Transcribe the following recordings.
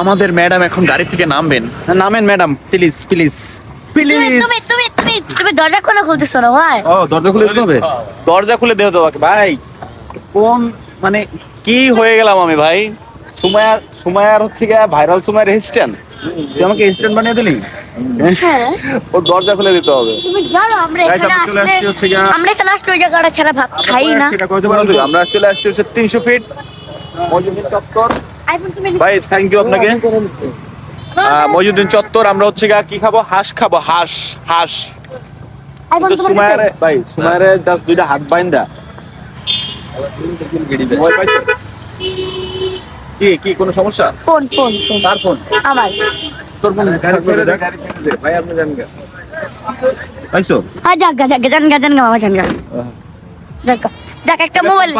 আমাদের ম্যাডাম এখন গাড়ি থেকে নামবেন। নামেন ম্যাডাম প্লিজ প্লিজ তুমি তুমি তুমি তুমি তুমি দরজা খোলা খুলতেছো না ভাই? ও দরজা খুলে দিতে হবে? দরজা খুলে দেও তোমাকে ভাই। কোন মানে কি হয়ে গেলাম আমি ভাই? সুমায়া সুমায়ার হচ্ছে গিয়া ভাইরাল সুমায়ার অ্যাসিস্ট্যান্ট তুই আমাকে অ্যাসিস্ট্যান্ট বানিয়ে দিলি? হ্যাঁ। ওর দরজা খুলে দিতে হবে। তুমি জানো আমরা এখানে চলে আসলে আসছি আমরা এখানে আসলে ওই জায়গাটা ছাড়া ভাত খাই না। সেটা কইতে পারো তুই? আমরা চলে আসছি হচ্ছে তিনশো ফিট মজুদ্দিন চত্বর। ভাই থ্যাংক ইউ আপনাকে। আহ, মজুদ্দিন চত্বর আমরা হচ্ছে গিয়া কি খাব? হাঁস খাব হাঁস হাঁস। সুমায়ারে ভাই সুমায়ারে জাস্ট দুইটা হাত বাইন্দা? কি কি কোনো সমস্যা? Phone phone phone. ফোন? আমার। তোর ফোন ভাই আপনি জানেন যাক গা যাক গা, জান গা জান গা মামা জান গা যাক একটা মোবাইল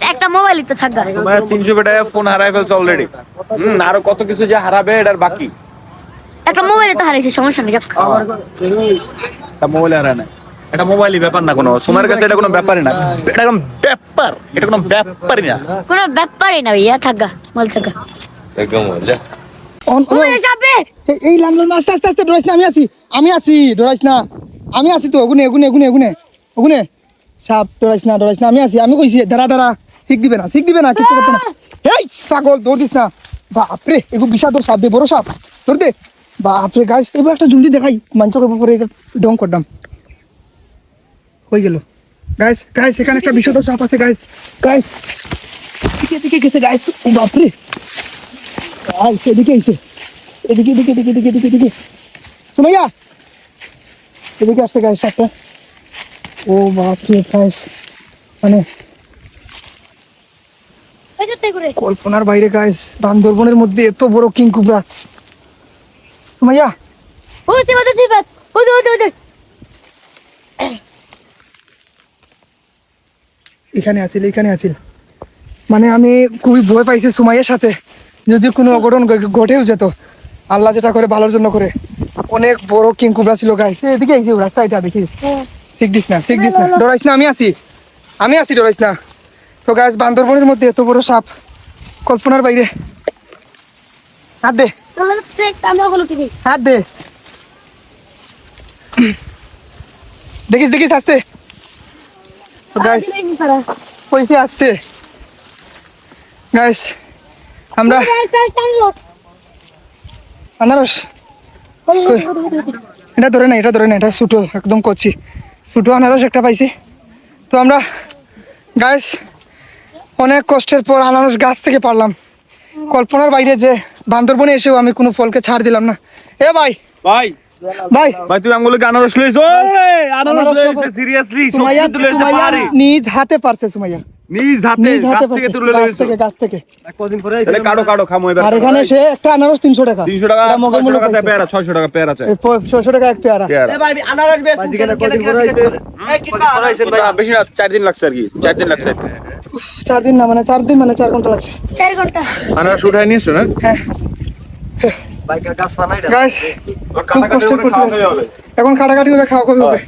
একটা মোবাইলই তো থাকবে তোমার তিনশো বেটায় ফোন হারাই ফেলছে অলরেডি হম আরও কত কিছু যে হারাবে এটার বাকি। একটা মোবাইলই তো হারিয়েছে সমস্যা নেই যাক। একটা মোবাইল হারায় না এটা মোবাইলই ব্যাপার না কোনো। কাছে এটা কোনো ব্যাপারই না। এটা কোনো ব্যাপার। এটা কোনো ব্যাপারই না। কোনো ব্যাপারই না অন- ও অন- যাবে। এই- আস্তে আস্তে আস্তে ডরাইস না আমি আছি। আমি আছি ডরাইস না। আমি আছি তো ওগুনে ওগুনে ওগুনে ওগুনে ওগুনে। সাপ ডরাইস না ডরাইস না। আমি আছি, আমি কইছি, দাঁড়া দাঁড়া। শিখ দিবে না, শিখ দিবে না কিছু করতে না। এই পাগল দৌড় দিস না। বাপরে এগুলো বিশাল তোর সাপ বে, বড় সাপ। ধর দে। বাপরে গাইস এবার একটা জলদি দেখাই। মাঞ্চকের উপরে ডং করলাম হয়ে গেল। গাইস গাইস এখানে একটা বিষধর সাপ আছে গাইস গাইস দিকে দিকে গেছে গাইস বাপরে। গাইস এদিকে এসে। এদিকে এদিকে এদিকে এদিকে এদিকে এদিকে। সুমাইয়া। এদিকে আসতে গাইস একটা ও বাপরে গাইস মানে কল্পনার বাইরে গাইস বান্দরবনের মধ্যে এত বড় কিং কুবরা সুমাইয়া। ওই ওই ওই ওই এখানে আসিল এখানে আসিল। মানে আমি খুবই ভয় পাইছি সুমাইয়ের সাথে। যদি কোনো অঘটন ঘটেও যেত আল্লাহ যেটা করে ভালোর জন্য করে। অনেক বড় কিং কুবরা ছিল গাইস এদিকে আইছি রাস্তা এটা দেখি। শিখ দিস না দিস না ডরাইস না আমি আছি। আমি আছি ডরাইস না তো গাছ বান্দরবনের মধ্যে এত বড় সাপ কল্পনার বাইরে। হাত দে। হাত দে। দেখিস দেখিস আসতে। তো আসতে। আমরা আনারস। এটা ধরে না এটা ধরে না এটা ছোটো একদম কচি। ছোটো আনারস একটা পাইছি। তো আমরা গাছ অনেক কষ্টের পর আনারস গাছ থেকে পারলাম। কল্পনার বাইরে যে বান্দরবনে এসেও আমি কোনো ফলকে ছাড় দিলাম না। এ ভাই! ভাই! ভাই। ভাই তুই আমগুলো আনারস লইছ? আনারস লইছে সিরিয়াসলি সুমাইয়া তুলে সুমাইয়া নিজ হাতে পারছে সুমাইয়া। নিজ হাতে গাছ থেকে তুলে গাছ থেকে গাছ থেকে। তাহলে কাটো কাটো খামো এবার। আর এখানে সে একটা আনারস তিনশো টাকা। 300 টাকা এটা মগের মূল্য পাইছে। পেয়ারা 600 টাকা পেয়ারা আছে। এই ছয়শো টাকা এক পেয়ারা। বেশি না চার দিন লাগছে আর কি চার দিন লাগছে। দিন না মানে চার দিন মানে চার ঘণ্টা লাগছে। চার ঘণ্টা। আনারস উঠাই নিয়েছো না? হ্যাঁ গাছ খুব কষ্ট করছি এখন কাটাকাটি হবে খাওয়া কবি হবে।